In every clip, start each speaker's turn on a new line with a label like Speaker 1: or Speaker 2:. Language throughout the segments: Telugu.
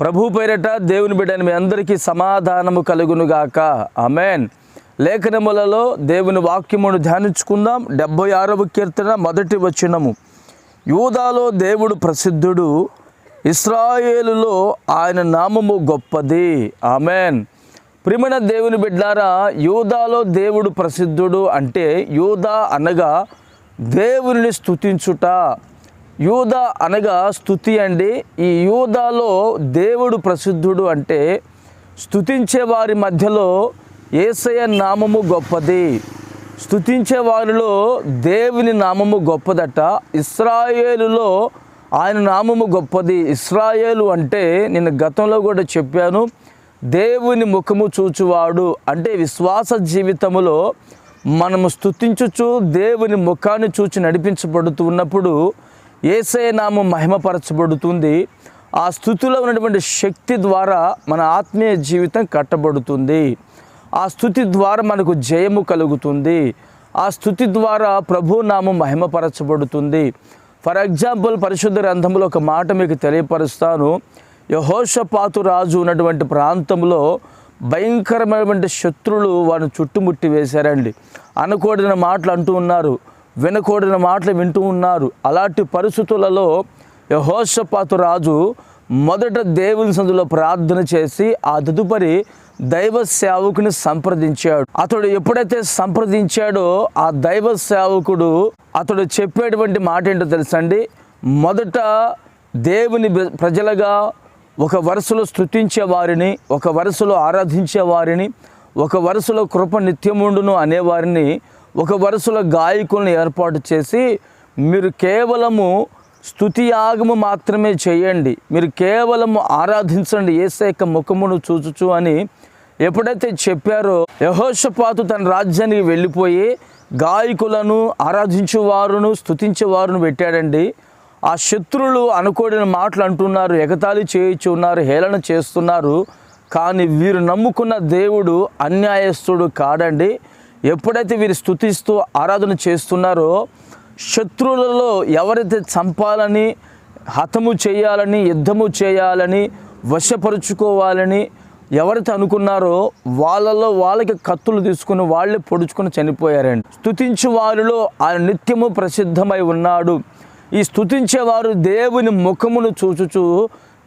Speaker 1: ప్రభు పేరట దేవుని బిడ్డని మీ అందరికీ సమాధానము కలుగునుగాక. అమెన్ లేఖనములలో దేవుని వాక్యమును ధ్యానించుకుందాం. డెబ్భై ఆరవ కీర్తన మొదటి వచనము. యూదాలో దేవుడు ప్రసిద్ధుడు. ఇస్రాయేలులో ఆయన నామము గొప్పది. ఆమెన్. ప్రిమిణ దేవుని బిడ్డారా యూదాలో దేవుడు ప్రసిద్ధుడు అంటే యూదా అనగా దేవుని స్తుతించుట యూద అనగా స్థుతి అండి. ఈ యూదాలో దేవుడు ప్రసిద్ధుడు అంటే స్థుతించే వారి మధ్యలో ఏసయ నామము గొప్పది. స్థుతించే వారిలో దేవుని నామము గొప్పదట. ఇస్రాయేలులో ఆయన నామము గొప్పది. ఇస్రాయేలు అంటే నేను గతంలో కూడా చెప్పాను దేవుని ముఖము చూచువాడు. అంటే విశ్వాస జీవితములో మనము స్థుతించుచు దేవుని ముఖాన్ని చూచి నడిపించబడుతూ ఉన్నప్పుడు ఏసయ నామం మహిమపరచబడుతుంది. ఆ స్థుతిలో ఉన్నటువంటి శక్తి ద్వారా మన ఆత్మీయ జీవితం కట్టబడుతుంది. ఆ స్థుతి ద్వారా మనకు జయము కలుగుతుంది. ఆ స్థుతి ద్వారా ప్రభు నామం మహిమపరచబడుతుంది. ఫర్ ఎగ్జాంపుల్ పరిశుద్ధ గ్రంథంలో ఒక మాట మీకు తెలియపరుస్తాను. యహోషపాతు రాజు ఉన్నటువంటి ప్రాంతంలో భయంకరమైనటువంటి శత్రులు వారిని చుట్టుముట్టి వేశారండి. అనకూడని మాటలు అంటూ ఉన్నారు. వినకూడని మాటలు వింటూ ఉన్నారు. అలాంటి పరిస్థితులలో యహోషపాతు రాజు మొదట దేవుని సందులో ప్రార్థన చేసి ఆ తదుపరి దైవ సేవకుని సంప్రదించాడు. అతడు ఎప్పుడైతే సంప్రదించాడో ఆ దైవ సేవకుడు అతడు చెప్పేటువంటి మాట ఏంటో తెలుసండి మొదట దేవుని ప్రజలుగా ఒక వరుసలో స్తుతించే వారిని ఒక వరుసలో ఆరాధించే వారిని ఒక వరుసలో కృప నిత్యముండును అనేవారిని ఒక వరుసలో గాయకులను ఏర్పాటు చేసి మీరు కేవలము స్థుతియాగము మాత్రమే చేయండి. మీరు కేవలము ఆరాధించండి. ఏసైక ముఖమును చూచుచు అని ఎప్పుడైతే చెప్పారో యహోషపాతు తన రాజ్యానికి వెళ్ళిపోయి గాయకులను ఆరాధించేవారును స్థుతించేవారును పెట్టాడండి. ఆ శత్రువులు అనుకోడిన మాటలు అంటున్నారు ఎగతాళి చేయించి ఉన్నారు హేళన చేస్తున్నారు. కానీ వీరు నమ్ముకున్న దేవుడు అన్యాయస్తుడు కాడండి. ఎప్పుడైతే వీరు స్థుతిస్తూ ఆరాధన చేస్తున్నారో శత్రువులలో ఎవరైతే చంపాలని హతము చేయాలని యుద్ధము చేయాలని వశపరుచుకోవాలని ఎవరైతే అనుకున్నారో వాళ్ళలో వాళ్ళకి కత్తులు తీసుకుని వాళ్ళే పొడుచుకొని చనిపోయారండి. స్థుతించు వారిలో ఆయన నిత్యము ప్రసిద్ధమై ఉన్నాడు. ఈ స్థుతించేవారు దేవుని ముఖమును చూచుచు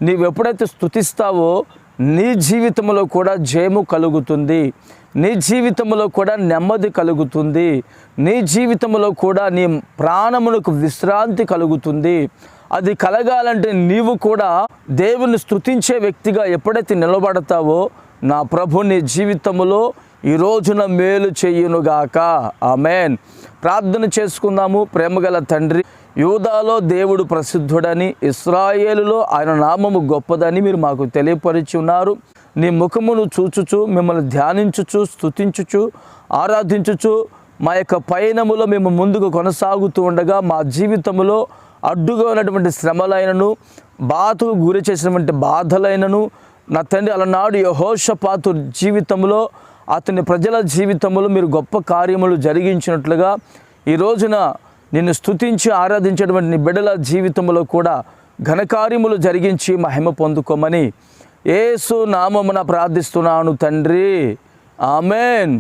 Speaker 1: నీవు ఎప్పుడైతే స్తుతిస్తావో నీ జీవితంలో కూడా జయము కలుగుతుంది. నీ జీవితంలో కూడా నెమ్మది కలుగుతుంది. నీ జీవితంలో కూడా నీ ప్రాణములకు విశ్రాంతి కలుగుతుంది. అది కలగాలంటే నీవు కూడా దేవుని స్తుతించే వ్యక్తిగా ఎప్పుడైతే నిలబడతావో నా ప్రభు నీ జీవితంలో ఈ రోజున మేలు చెయ్యునుగాక ఆమెన్. ప్రార్థన చేసుకుందాము. ప్రేమగల తండ్రి యూదాలో దేవుడు ప్రసిద్ధుడని ఇస్రాయేలులో ఆయన నామము గొప్పదని మీరు మాకు తెలియపరిచి ఉన్నారు. నీ ముఖమును చూచుచు మిమ్మల్ని ధ్యానించుచు స్తుతించుచు ఆరాధించుచు మా యొక్క పయనములో మేము ముందుకు కొనసాగుతూ ఉండగా మా జీవితంలో అడ్డుగా ఉన్నటువంటి శ్రమలైనను బాధకు గురి చేసినటువంటి బాధలైనను నా తండ్రి అలనాడు యహోషపాతు జీవితంలో అతని ప్రజల జీవితంలో మీరు గొప్ప కార్యములు జరిగించినట్లుగా ఈ రోజున నిన్ను స్తుతించి ఆరాధించేటువంటి నీ బిడ్డల జీవితంలో కూడా ఘనకార్యములు జరిగించి మహిమ పొందుకోమని ఏసు నామమున ప్రార్థిస్తున్నాను తండ్రి. ఆమెన్.